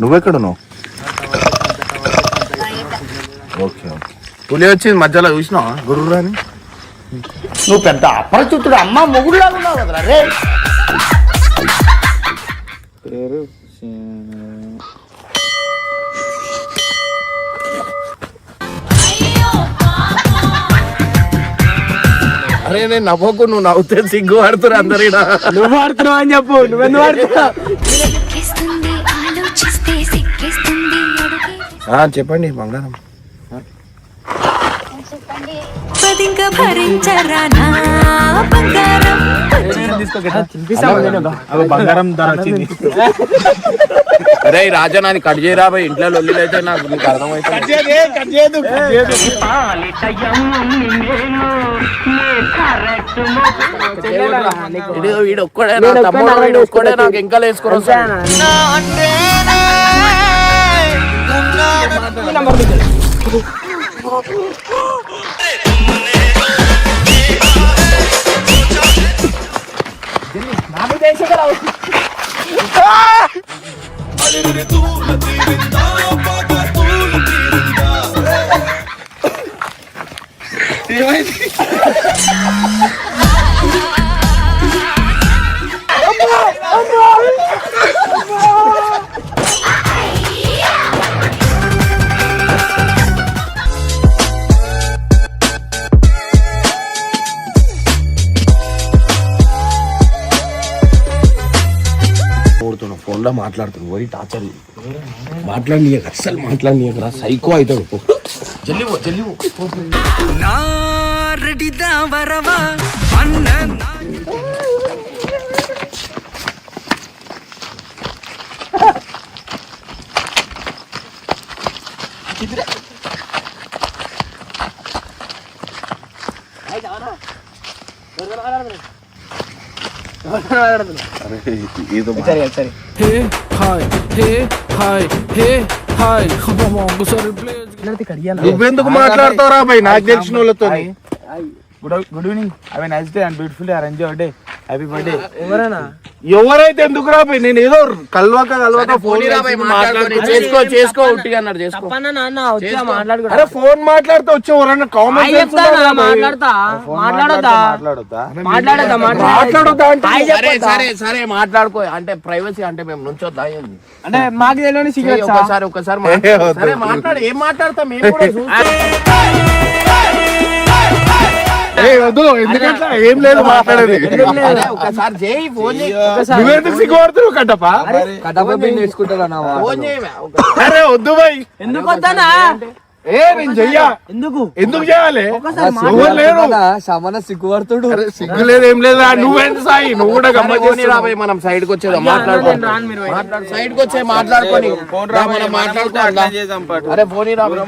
నువ్వెక్కడున్నావు? Okay okay. పులి వచ్చింది మధ్యలో చూసినావా? గుర్రు అని నువ్వు పెద్ద అపరిచితుడు అమ్మ మొగుడులా ఉన్నావు కదరా రే. పేరు అరే నేను నవ్వకు నువ్వు నవ్వుతే సిగ్గు పడుతురు అందరు నువ్వు ఆడుతున్నావు అని చెప్పు నువ్వెందుకు ఆడుతున్నావు చెప్పండి బంగారం పదింక భరించరా నా బంగారం అరే ఈ రాజనాని కట్ చేయరా బాయ్ ఇంట్లో లొల్లిలు అయితే నాకు నీకు వీడు ఒక్కడే నా తమ్ముడు వీడు ఒక్కడే నాకు ఇంకా వేసుకొని వస్తాడు ఓడుతున్నా ఫోన్లో మాట్లాడుతున్నావు వరి టార్చర్ మాట్లాడి అస్సలు మాట్లాడి సైకో అవుతాడు పో. జల్లి పో, జల్లి పో. అరే నువ్వెందుకు మాట్లాడతావురా బాయ్ నాకు తెలిసిన వాళ్ళతో good good evening have nice day and beautiful arrange day happy birthday ఎవరైనా? ఎవరైతే ఎందుకు రా బాయ్ నేను ఏదో కల్వాక కల్వాక ఫోన్ చేసుకో చేసుకో ఉట్టిగా అన్నాడు చేసుకో. తప్పన్నా నాన్న వచ్చా మాట్లాడుకో. అరే ఫోన్ మాట్లాడితే వచ్చే చెప్తానా మాట్లాడతా. సరే? సరే సరే మాట్లాడుకో. అంటే ప్రైవసీ అంటే మేము నుంచొద్దా? అంటే మాకు తెలియని ఒకసారి ఒకసారి మాట్లాడు. సరే మాట్లాడు. ఏం మాట్లాడతాం? మేము కూడా చూస్తాం. వద్దు ఎందుకంటే ఏం లేదు మాట్లాడేది. అరే, ఒకసారి చేయి ఫోన్ చేయి. నువ్వెందుకు సిగ్గుపడుతున్నావు కట్టప్ప ఫోన్ చేయి. ఒక- అరే వద్దు బాయ్. ఎందుకు వద్దానా ఏ నేను చెయ్యా. ఎందుకు? ఎందుకు చేయాలి? ఒకసారి ఎవరు లేరు. సామాన సిగ్గుపడుతుడు సిగ్గు లేదు ఏం లేదా నువ్వేంటి సాయి? నువ్వు కూడా సరే, గమ్మత్ పోనీ రా భయ్, మనం సైడ్కి వచ్చేదా మాట్లాడుకో నేను రాను మీరు మాట్లాడు సైడ్కి వచ్చే మాట్లాడుకొని. మనం మాట్లాడుకోవాలా అరే ఫోన్ రా భయ్.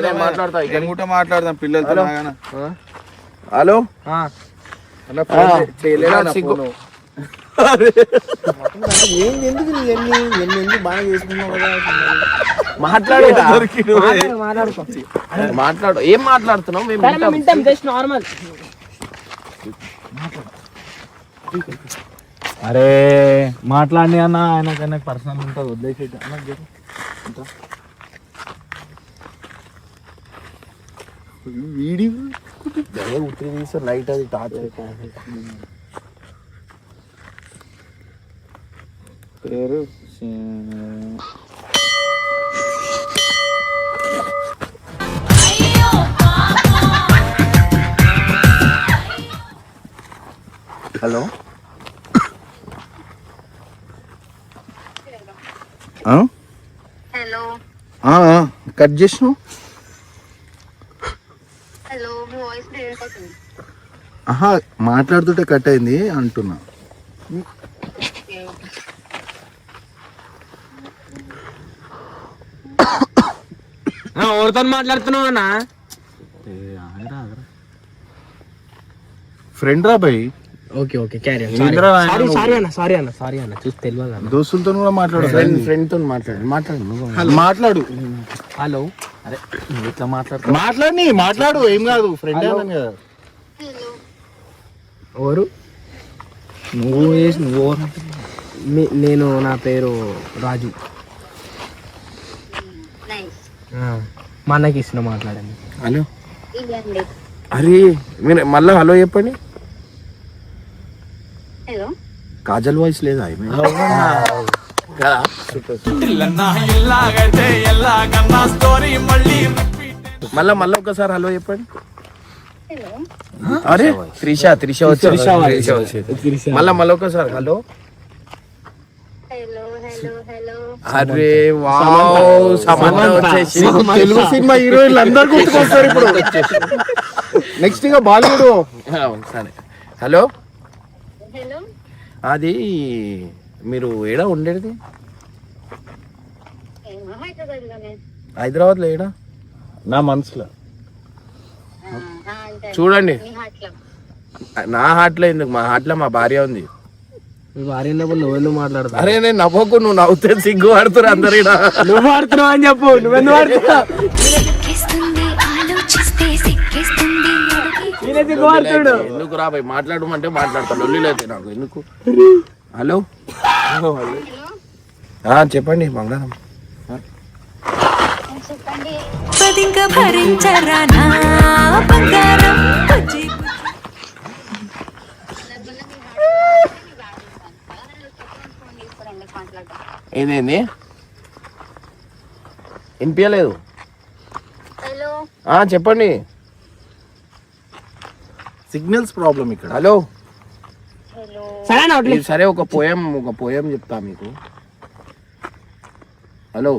నేను మాట్లాడతా ఇక. మాట్లాడదాం పిల్లలతో హలో. మాట్లాడు మాట్లాడు, మాట్లాడుకో. మాట్లాడు. ఏం మాట్లాడుతున్నావు? మేము సరే, మేము వింటాం. వింటాం. Just normal. అరే మాట్లాడి అన్న. ఆయన పర్సనల్ ఉంటుంది. వదిలేసి వీడియో తీసి లైట్ అది టార్చ్ పేరు హలో? హలో. కట్ చేసినావు హలో మీ వాయిస్ బ్రేక్ అవుతుంది ఆహా మాట్లాడుతుంటే కట్ అయింది అంటున్నా. ఎవరితో మాట్లాడుతున్నావు అన్న? ఫ్రెండ్ రా భయ్ okay okay carry sorry sorry అన్న సారీ అన్న సారీ అన్న. చూసి తెలియదు అన్న. దోస్తులతో కూడా మాట్లాడు. ఫ్రెండ్ ఫ్రెండ్తో మాట్లాడు. మాట్లాడు మాట్లాడు. హలో అరే ఇట్లా మాట్లాడు మాట్లాడి. మాట్లాడు ఏం కాదు. ఫ్రెండ్ కదా. హలో ఎవరు? నువ్వు చేసి నువ్వు నేను నా పేరు రాజు. నైస్ మా అన్నకి ఇచ్చిన మాట్లాడండి. హలో అరే మీరు మళ్ళీ హలో చెప్పండి. కాజల్ వాయిస్ లేదా మళ్ళా మళ్ళీ ఒకసారి హలో చెప్పండి. హలో. అరే త్రిష త్రిష వచ్చి త్రిష వచ్చి మళ్ళా మళ్ళీ ఒకసారి హలో. Hello hello hello. అరే వావ్ సమంత వచ్చేసి తెలుగు సినిమా హీరోయిన్లు అందరు గుర్తుకొస్తారు ఇప్పుడు. నెక్స్ట్ ఇక బాలీవుడ్ సరే. హలో. హలో. అది మీరు ఏడా ఉండేది? హైదరాబాద్లో ఏడా? నా మనసులో. చూడండి. హాట్లో. నా హార్ట్లో ఎందుకు? మా హార్ట్లో మా భార్య ఉంది. భార్య ఉన్నప్పుడు నువ్వెందుకు మాట్లాడతా అరే నేను నవ్వకు నువ్వు నవ్వుతే సిగ్గు పడుతురు అందరు ఈడ. నువ్వు ఆడుతున్నావు అని చెప్పు. నువ్వెందుకు ఆడుతున్నావు ఎందుకు రా భయ్ మాట్లాడమంటే మాట్లాడతా. లొల్లిలు అయితే నాకు ఎందుకు? హలో? చెప్పండి బంగారం? ఏదేంది? వినిపించలేదు చెప్పండి. సిగ్నల్స్ ప్రాబ్లం ఇక్కడ. హలో. హలో. సరే ఒక పోయం ఒక పోయం చెప్తా మీకు. హలో.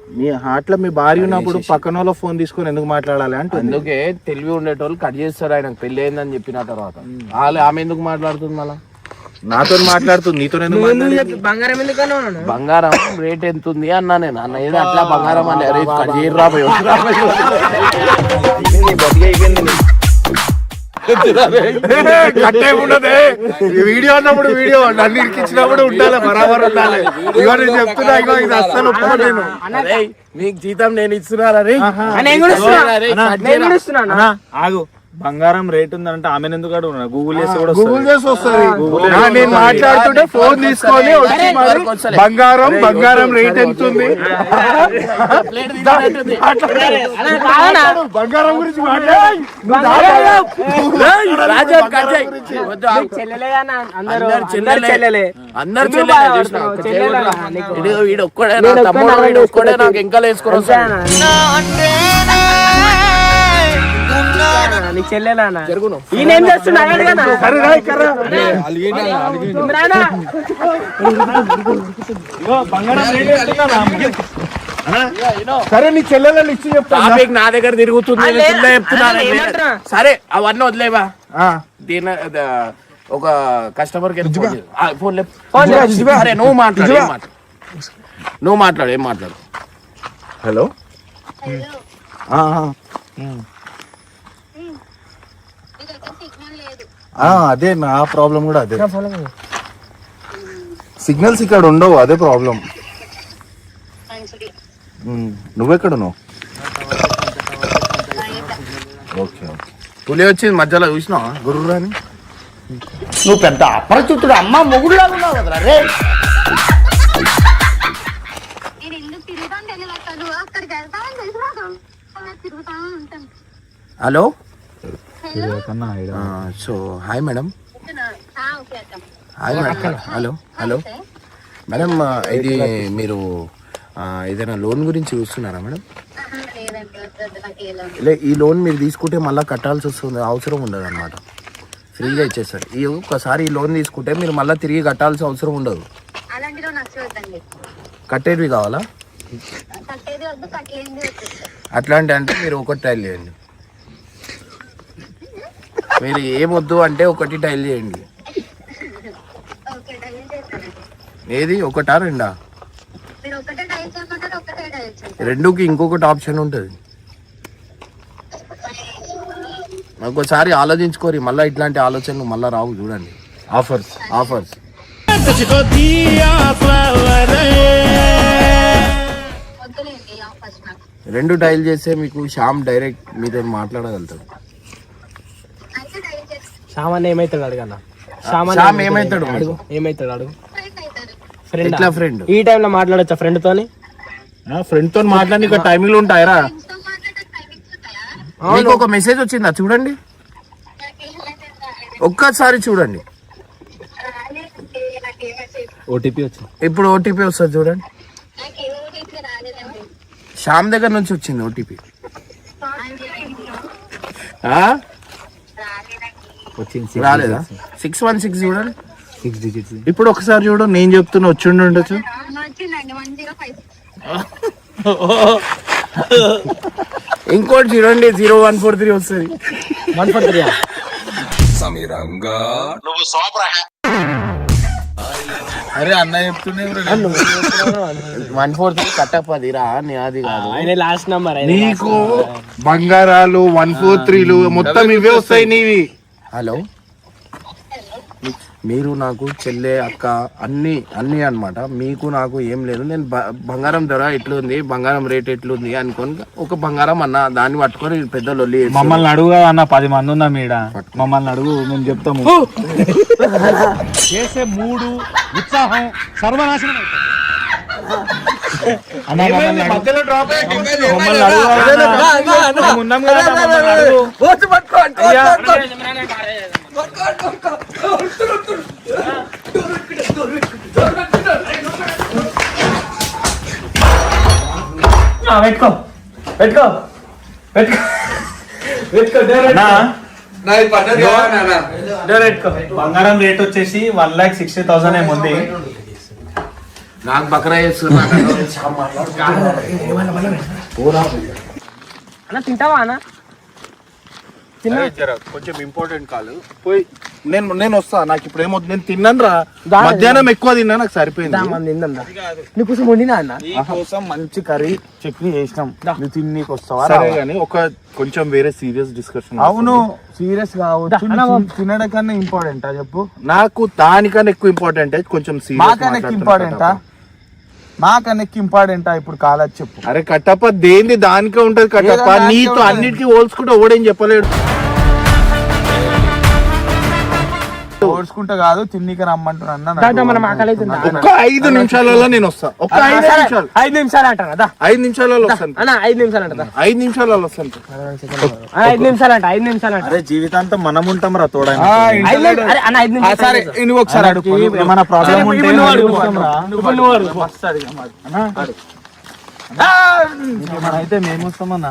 మీ హార్ట్లో మీ భార్య ఉన్నప్పుడు పక్కన వాళ్ళ ఫోన్ తీసుకొని ఎందుకు మాట్లాడాలి అంటే అందుకే తెలివి ఉండేటోళ్ళు కట్ చేస్తారు ఆయనకు. పెళ్ళి అయిందని చెప్పిన తర్వాత. వాళ్ళు ఆమె ఎందుకు మాట్లాడుతుంది మళ్ళా? నాతో మాట్లాడుతుంది నీతో? బంగారం ఎందుకన్నా బంగారం రేట్ ఎంత ఉంది అన్నా నేను. అన్న ఏదో అట్లా బంగారం అని కట్ చేయరా వీడియో అన్నప్పుడు వీడియో నన్ను ఇరికించినప్పుడు ఉండాలి బరాబర్ ఉండాలి. ఇగో నేను చెప్తున్నా ఇగో ఇది అస్సలు ఒప్పుకోలేను అరే మీకు జీతం నేను ఇస్తున్నారా ఆగు. బంగారం రేట్ ఉందంటే ఆమె ఎందుకు అడుగున్నా గూగుల్ చేసి కూడా గూగుల్ చేసి వస్తుంది. నేను మాట్లాడుతుంటే ఫోన్ తీసుకొని వచ్చి మరి. బంగారం బంగారం రేట్ ఎంత ఉంది. బంగారం గురించి అందరూ. వీడు ఒక్కడే ఒక్కడే తమ్ముడు నా వీడు ఒక్కడే వేసుకుంటా. నాకు ఇంకా వేసుకొని వస్తాడు. చెల్లెలా అన్న జరుగును. ఈయన ఏం చేస్తున్నా? సరే నీ చెల్లెలని ఇచ్చి చెప్తా. టాపిక్ నా దగ్గర తిరుగుతుంది? సరే అవన్నీ వదిలేవా? ఆ, దీని ఒక కస్టమర్ కేర్ ఫోన్. సరే నువ్వు మాట్లాడు ఏం మాట్లాడు? నువ్వు మాట్లాడు ఏం మాట్లాడు? హలో హలో ఆ, ఆ. మీ దగ్గర సిగ్నల్ లేదు ఆ, అదే నా ప్రాబ్లం కూడా అదే. సిగ్నల్స్ ఇక్కడ ఉండవు అదే ప్రాబ్లం నువ్వెక్కడ ఓకే ఓకే. పులి వచ్చింది మధ్యలో చూసినావా? గుర్రాని నువ్వు పెద్ద అపరిచితుడు అమ్మ ఉన్నావు కదరా రే. Hello hello? So hi madam. ఆ, ఓకే అక్క. Hi madam. Hello hello. Madam ఇది మీరు ఏదైనా లోన్ గురించి చూస్తున్నారా మేడం? లే ఈ లోన్ మీరు తీసుకుంటే మళ్ళీ కట్టాల్సి వస్తుంది అవసరం ఉండదు అనమాట ఫ్రీగా ఇచ్చేస్తారు. ఈ ఒక్కసారి ఈ లోన్ తీసుకుంటే మీరు మళ్ళీ తిరిగి కట్టాల్సిన అవసరం ఉండదు. కట్టేటివి కావాలా? కట్టేది వద్దు అట్లాంటి అంటే మీరు ఒకటి టైల్ చేయండి. మీరు ఏమొద్దు అంటే ఒకటి టైల్ చేయండి. ఏది? ఒకటా రెండా? రెండుకి ఇంకొకటి ఆప్షన్ ఉంటుంది. ఒక్కోసారి ఆలోచించుకోరి మళ్ళీ ఇట్లాంటి ఆలోచనలు మళ్ళీ రావు చూడండి. ఆఫర్స్ ఆఫర్స్ రెండు డైల్ చేస్తే మీకు శ్యామ్ డైరెక్ట్ మీతో మాట్లాడగలుగుతాడు. సామాన్ ఏమైతాడు అడగన్నా సామాన్ ఏమైతాడు అడుగు. ఏమైతాడు అడుగు? Friend friend? ఎట్లా ఫ్రెండ్? ఈ టైంలో మాట్లాడొచ్చా ఫ్రెండ్ తోని ఫ్రెండ్తో మాట్లాడి టైమింగ్లు ఉంటాయరా? మీకు ఒక మెసేజ్ వచ్చిందా? చూడండి. ఒక్కసారి చూడండి. ఓటీపీ వచ్చింది. ఇప్పుడు ఓటీపీ వస్తుంది చూడండి. శ్యామ్ దగ్గర నుంచి వచ్చింది ఓటీపీ. వచ్చింది రాలేదా? సిక్స్ వన్ సిక్స్ చూడండి. సిక్స్ డిజిట్స్ ఇప్పుడు ఒకసారి చూడు నేను చెప్తున్నా వచ్చిండి ఉండొచ్చు. ఇంకోటి చూడండి జీరో వన్ ఫోర్ త్రీ వస్తుంది. వన్ ఫోర్ త్రీ అరే అన్న చెప్తున్నాయి వన్ ఫోర్ త్రీ కట్టప్ అది రా అది కాదు. ఆయన లాస్ట్ నంబర్ నీకు బంగారాలు వన్ ఫోర్ త్రీలు మొత్తం ఇవే వస్తాయి నీవి. హలో? మీరు నాకు చెల్లె అక్క అన్ని అన్ని అన్నమాట. మీకు నాకు ఏం లేదు. నేను బ- బంగారం ధర ఎట్లుంది? బంగారం రేట్ ఎట్లుంది? అనుకొని ఒక బంగారం అన్న దాన్ని పట్టుకొని పెద్ద లొల్లి చేస్తారు. మమ్మల్ని అడుగు అన్న పది మంది ఉన్నాం ఈడ. మమ్మల్ని అడుగు మేము చెప్తాము చేసే మూడు ఉత్సాహం సర్వనాశనం పెట్టుకో పెట్టుకో పెట్టుకో. బంగారం రేట్ వచ్చేసి వన్ లాక్ సిక్స్టీ థౌసండ్ ఏముంది? నాకు బకరా చేస్తున్నా అన్న తింటావా అన్న? కొంచెం ఇంపార్టెంట్ కాదు. పోయి నేను నేను వస్తా. నాకు ఇప్పుడు ఏమవుతుంది నేను తిన్నాను రా మధ్యాహ్నం ఎక్కువ తిన్నా నాకు సరిపోయింది. నీకోసం వండినా అన్న? కోసం మంచి కర్రీ చట్నీ చేసినాం. నువ్వు తిన్నీకి వస్తావా? సరే? కానీ ఒక కొంచెం వేరే సీరియస్ డిస్కషన్ అవును సీరియస్ కావచ్చు తినడం కన్నా ఇంపార్టెంటా చెప్పు. నాకు దానికన్నా ఎక్కువ ఇంపార్టెంట్ కొంచెం ఎక్కువ ఇంపార్టెంటా మాకన్నా ఎక్కువ ఇంపార్టెంటా ఇప్పుడు కాలేదు చెప్పు అరే కట్టప్ప దేంది దానికే ఉంటది కట్టప్ప? నీతో. అన్నిటికీ ఓల్చుకుంటే ఓడేం చెప్పలేడు. ఓడ్చుకుంటా కాదు తిన్నీకి రమ్మంటున్నా అన్న మనం ఆకలి? ఒక్క ఐదు నిమిషాలలో నేను వస్తా. ఒక్క ఐదు నిమిషాలు. ఐదు నిమిషాలు అంటారా ఐదు నిమిషాలలో వస్తాను. అన్న ఐదు నిమిషాలు అంట దా. ఐదు నిమిషాలలో వస్తాను. ఐదు నిమిషాలు అంట ఐదు నిమిషాలు అంట. జీవితాంతం మనం ఉంటాం రా తోడా సరే నువ్వు ఒకసారి అడుగు. ఏమైనా ప్రాబ్లం ఉంటే అయితే మేము వస్తామన్నా.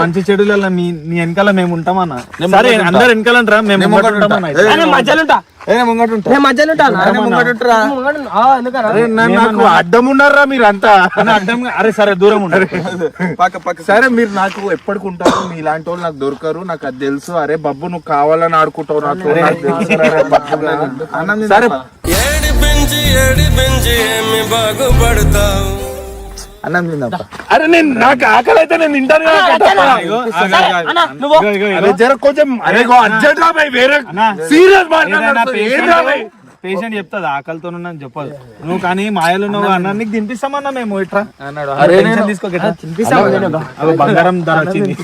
మంచి చెడులలో మీ నీ వెనకాల మేము ఉంటామన్నా. సరే అందరు వెనకాల రా మేము నాకు అడ్డం ఉన్నారా మీరంతా అన్న, అడ్డంగా అరే సరే దూరం ఉంటారు పక్క పక్క. సరే మీరు నాకు ఎప్పటికుంటారు మీ ఇలాంటి వాళ్ళు నాకు దొరకరు. నాకు అది తెలుసు. అరే బబ్బు నువ్వు కావాలని ఆడుకుంటావు నాకు. సరే. ఏడి పెంచి ఏడి పెంచి ఏమి బాగుపడతావు? అన్నం తిందాం అరే నేను నాకు ఆకలి అయితే నేను తింటాను జర కొంచెం అరే గో అర్జెంట్ రా వేరే సీరియస్ భయ్? పేషెంట్ చెప్తుంది ఆకలితో ఉన్నాను చెప్పదు. నువ్వు కానీ మాయలు నువ్వు అన్న నీకు తినిపిస్తామన్నా మేము ఇట్రా? తీసుకో అవి బంగారం ధర వచ్చింది.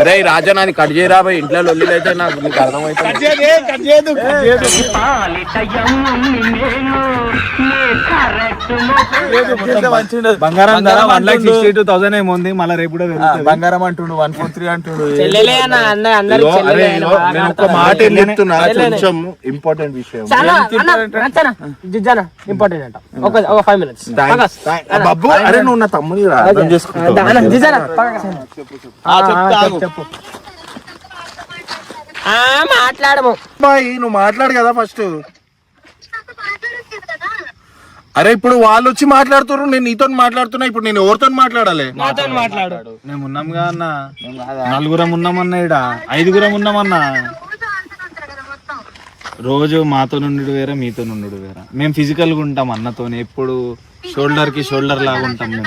అరే ఈ రాజా నాని కట్ చేయరా భయ్? ఇంట్లో లొల్లిలు అయితే నాకు నీకు అర్థమవుతుంది. బంగారం ధర one lakh sixty two thousand ఏముంది మళ్ళీ రేపు కూడా. బంగారం అంటుండు వన్ ఫోర్ త్రీ అంటుండు. నేను ఒక. మాట. కొంచెం ఇంపార్టెంట్ విషయం. చాలా జిజ్జానా ఇంపార్టెంట్ అంట? ఒక ఒక ఫైవ్ మినిట్స్. బబ్బు అరే నువ్వు నా తమ్ముని రా. అర్థం జిజ్జానా చెప్పు ఆ మాట్లాడము. అమ్మాయి నువ్వు మాట్లాడు కదా ఫస్ట్ అరే ఇప్పుడు వాళ్ళు వచ్చి మాట్లాడుతున్నారు నేను నీతో మాట్లాడుతున్నా ఇప్పుడు నేను ఎవరితో మాట్లాడాలి? నాతో మాట్లాడు. మేము ఉన్నాంగా అన్న. నలుగురం ఉన్నామన్నా ఇడ ఐదుగురం ఉన్నామన్నా రోజు ఆడుతూనే ఉంటారు కదా మొత్తం రోజు మాతో నుండి వేరే మీతో నుండి వేరే? మేము ఫిజికల్గా ఉంటాం అన్నతోనే ఎప్పుడు షోల్డర్కి షోల్డర్ లాగా ఉంటాం మేము.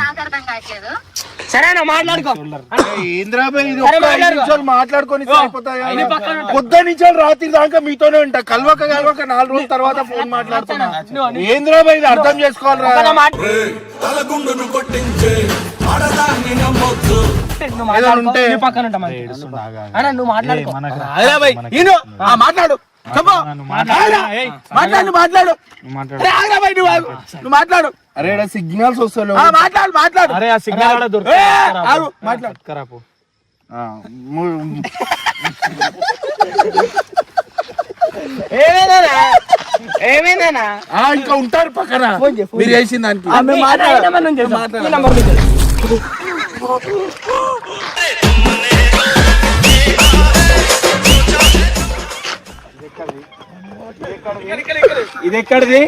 సరే మాట్లాడుకో. మాట్లాడుకొని? పొద్దు నుంచి రాత్రి దాకా మీతోనే ఉంటా. కలవక కలవక నాలుగు రోజుల తర్వాత ఫోన్ మాట్లాడుతున్నా. ఏంద్రాబాయ్ ఇది అర్థం నువ్వు. ఆ, మాట్లాడు. మాట్లాడు. మాట్లాడు నువ్వు మాట్లాడు. అరే సిగ్నల్స్ వస్తలేవు. మాట్లాడు మాట్లాడు. అరే ఆ సిగ్నల్ మాట్లాడు. ఆ, ఇంకా ఉంటారు పక్కన. మీరు చేసిన దానికి. ఈ ఇది ఎక్కడిది?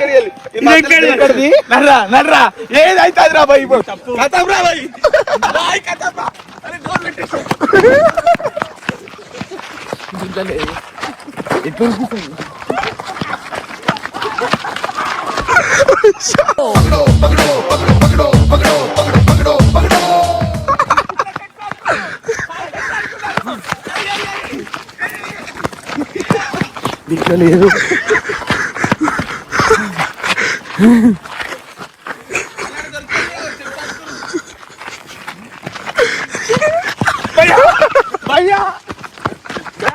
ఇది ఎక్కడిది? నర్రా నర్రా. ఏదైతే రా బాయ్ కథం రా బాయ్ బాయ్ కథం రా అరే డోర్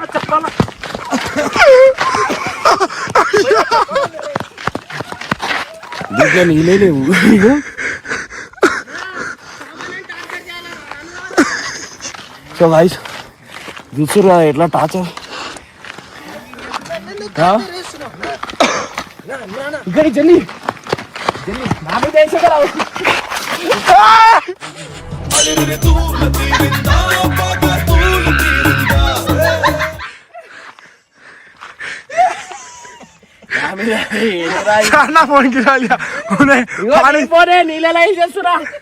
పెట్టేసి దీంట్లో నీళ్ళే లేవు సో గాయస్ చూస్తురా ఎట్లా టార్చర్ ఇక్కడ జల్లి. జల్లి. నా మీద నా రాలి పోనే. నీళ్ళు తీసుకురా రే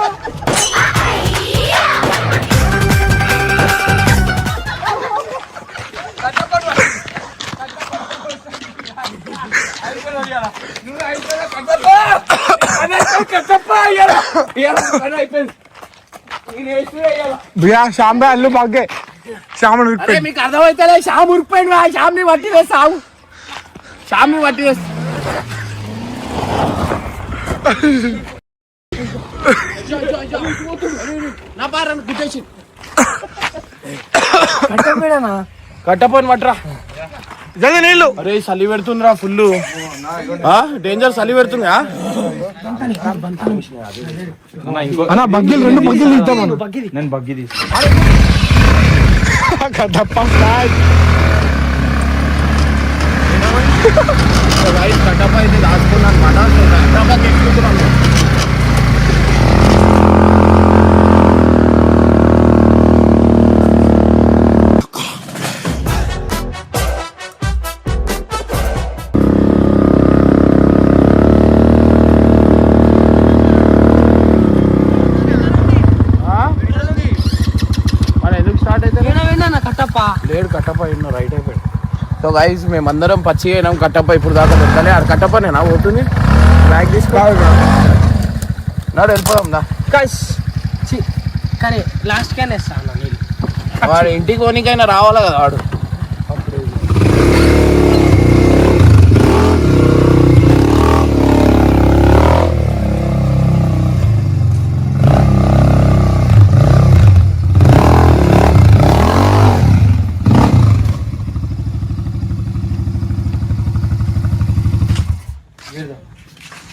భయ్యా శాంబే అల్లు బాగే శ్యామను అరే మీకు అర్థమైతే షామ్ ఉరిపోయింది వా షామ్ని పట్టి వేస్తావు షామ్ని పట్టి వేస్తా నా పారను గుట్టేసి కట్టపోయిన పట్టరా జల్ది నీళ్ళు. అరే చలి పెడుతుందిరా ఫుల్ డేంజర్ చలి పెడుతుందా? అన్న బగ్గీలు రెండు బగ్గీలు ఇద్దామను నేను బగ్గి తీసు లేడు కట్టప్ప ఇన్న రైట్ అయిపోయాడు. సో గైస్ మేమందరం పచ్చి అయినాం కట్టప్ప ఇప్పుడు దాకా దొరకలే. ఆడ కట్టప్ప నేనా? పోతుంది. బ్యాగ్ తీసుకోవాలి నాడు వెళ్ళిపోదాం దా. కానీ లాస్ట్ కానీ వాడు ఇంటికి పోనీకైనా రావాలి కదా వాడు